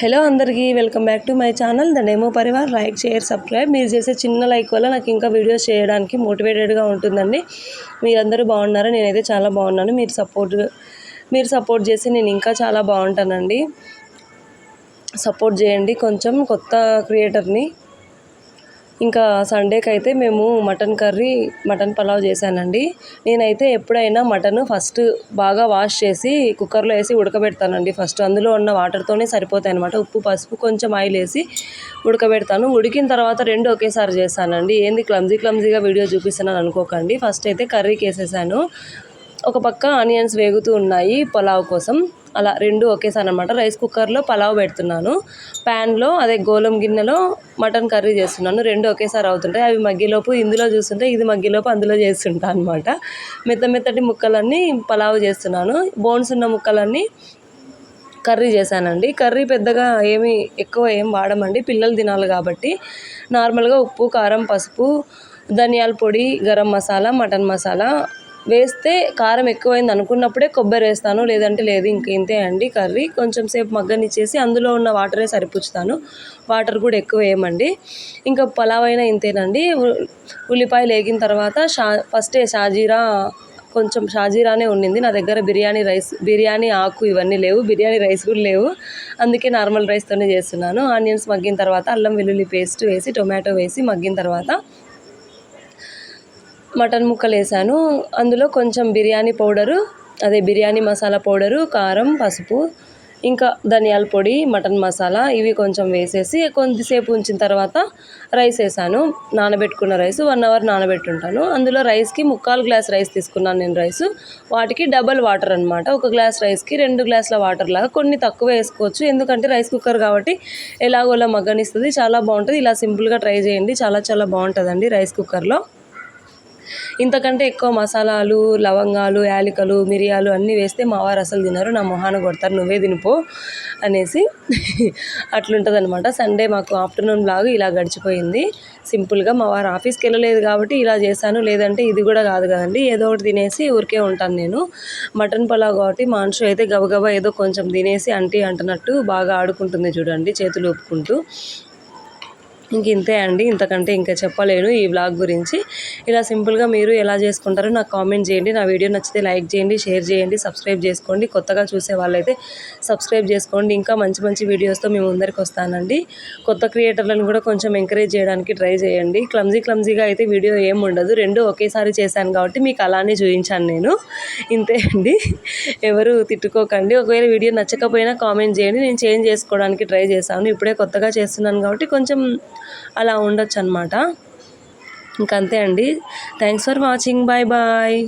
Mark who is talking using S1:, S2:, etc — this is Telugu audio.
S1: హలో అందరికీ welcome back to my channel. The demo Parivar. Like share subscribe. మీరు చేసే చిన్న లైక్ వల్ల నాకు ఇంకా వీడియోస్ చేయడానికి మోటివేటెడ్గా ఉంటుందండి. మీరందరూ బాగున్నారా? నేనైతే చాలా బాగున్నాను. మీరు సపోర్ట్ మీరు సపోర్ట్ చేసి నేను ఇంకా చాలా బాగుంటానండి. సపోర్ట్ చేయండి. కొంచెం కొత్త క్రియేటర్ని ఇంకా సండేకి అయితే మేము మటన్ కర్రీ మటన్ పలావ్ చేశానండి. నేనైతే ఎప్పుడైనా మటన్ ఫస్ట్ బాగా వాష్ చేసి కుక్కర్లో వేసి ఉడకబెడతానండి. ఫస్ట్ అందులో ఉన్న వాటర్తోనే సరిపోతాయి అనమాట ఉప్పు పసుపు కొంచెం ఆయిల్ వేసి ఉడకబెడతాను. ఉడికిన తర్వాత రెండు ఒకేసారి చేశానండి ఏంది క్లమ్జీ క్లమ్జీగా వీడియో చూపిస్తున్నాను అనుకోకండి. ఫస్ట్ అయితే కర్రీకి వేసేసాను. ఒక పక్క ఆనియన్స్ వేగుతూ ఉన్నాయి పలావ్ కోసం. అలా రెండు ఒకేసారి అనమాట రైస్ కుక్కర్లో పలావ్ పెడుతున్నాను. ప్యాన్లో అదే గోలం గిన్నెలో మటన్ కర్రీ చేస్తున్నాను. రెండు ఒకేసారి అవుతుంటాయి. అవి మగ్గిలోపు ఇందులో చూస్తుంటే ఇది మగ్గిలోపు అందులో చేస్తుంటా అనమాట మెత్త మెత్తటి ముక్కలన్నీ పలావ్ చేస్తున్నాను. బోన్స్ ఉన్న ముక్కలన్నీ కర్రీ చేశానండి. కర్రీ పెద్దగా ఏమి ఎక్కువ ఏం వాడమండి. పిల్లలు తినాలి కాబట్టి. నార్మల్గా ఉప్పు కారం పసుపు ధనియాల పొడి గరం మసాలా మటన్ మసాలా వేస్తే కారం ఎక్కువైంది అనుకున్నప్పుడే కొబ్బరి వేస్తాను లేదంటే లేదు ఇంక ఇంతే అండి కర్రీ. కొంచెం సేపు మగ్గనిచ్చేసి అందులో ఉన్న వాటరే సరిపుచ్చుతాను. వాటర్ కూడా ఎక్కువ వేయమండి. ఇంకా పలావ్ అయినా ఇంతేనండి. ఉల్లిపాయలు వేగిన తర్వాత షా ఫస్టే షాజీరా కొంచెం షాజీరానే ఉండింది నా దగ్గర బిర్యానీ రైస్ బిర్యానీ ఆకు ఇవన్నీ లేవు. బిర్యానీ రైస్ కూడా లేవు. అందుకే నార్మల్ రైస్తోనే చేస్తున్నాను. ఆనియన్స్ మగ్గిన తర్వాత అల్లం వెల్లుల్లి పేస్ట్ వేసి టొమాటో వేసి మగ్గిన తర్వాత మటన్ ముక్కలు వేసాను అందులో కొంచెం బిర్యానీ పౌడరు అదే బిర్యానీ మసాలా పౌడరు కారం పసుపు ఇంకా ధనియాల పొడి మటన్ మసాలా ఇవి కొంచెం వేసేసి కొద్దిసేపు ఉంచిన తర్వాత రైస్ వేసాను. నానబెట్టుకున్న రైస్ వన్ అవర్ నానబెట్టుంటాను. అందులో రైస్కి ముక్కాలు గ్లాస్ రైస్ తీసుకున్నాను నేను రైస్. వాటికి డబల్ వాటర్ అనమాట ఒక గ్లాస్ రైస్కి రెండు గ్లాసుల వాటర్ లాగా. కొన్ని తక్కువ వేసుకోవచ్చు. ఎందుకంటే రైస్ కుక్కర్ కాబట్టి ఎలాగోలా మగ్గనిస్తుంది. చాలా బాగుంటుంది. ఇలా సింపుల్గా ట్రై చేయండి. చాలా చాలా బాగుంటుందండి రైస్ కుక్కర్లో. ఇంతకంటే ఎక్కువ మసాలాలు లవంగాలు యాలకులు మిరియాలు అన్నీ వేస్తే మా వారు అసలు తినరు నా మొహాన కొడతారు నువ్వే తినిపో అనేసి అట్లుంటుంది అనమాట సండే మాకు ఆఫ్టర్నూన్ బ్లాగ్ ఇలా గడిచిపోయింది. సింపుల్గా మా వారు ఆఫీస్కి వెళ్ళలేదు కాబట్టి ఇలా చేశాను లేదంటే ఇది కూడా కాదు కదండి ఏదో ఒకటి తినేసి ఊరికే ఉంటాను నేను. మటన్ పలావ్ కాబట్టి మాన్షు అయితే గబగబా ఏదో కొంచెం తినేసి అంటీ అంటున్నట్టు బాగా ఆడుకుంటుంది చూడండి చేతులు ఊపుకుంటూ. ఇంక ఇంతే అండి. ఇంతకంటే ఇంకా చెప్పలేను ఈ బ్లాగ్ గురించి. ఇలా సింపుల్గా మీరు ఎలా చేసుకుంటారో నాకు కామెంట్ చేయండి. నా వీడియో నచ్చితే లైక్ చేయండి షేర్ చేయండి సబ్స్క్రైబ్ చేసుకోండి. కొత్తగా చూసే వాళ్ళైతే సబ్స్క్రైబ్ చేసుకోండి. ఇంకా మంచి మంచి వీడియోస్తో మేము ముందరికి వస్తానండి. కొత్త క్రియేటర్లను కూడా కొంచెం ఎంకరేజ్ చేయడానికి ట్రై చేయండి. క్లమ్జీ క్లమ్జీగా అయితే వీడియో ఏం ఉండదు. రెండు ఒకేసారి చేశాను కాబట్టి మీకు అలానే చూపించాను నేను. ఇంతే అండి. ఎవరు తిట్టుకోకండి. ఒకవేళ వీడియో నచ్చకపోయినా కామెంట్ చేయండి. నేను చేంజ్ చేసుకోవడానికి ట్రై చేశాను. ఇప్పుడే కొత్తగా చేస్తున్నాను కాబట్టి కొంచెం అలా ఉండొచ్చు అనమాట ఇంకంతే అండి. Thanks for watching bye bye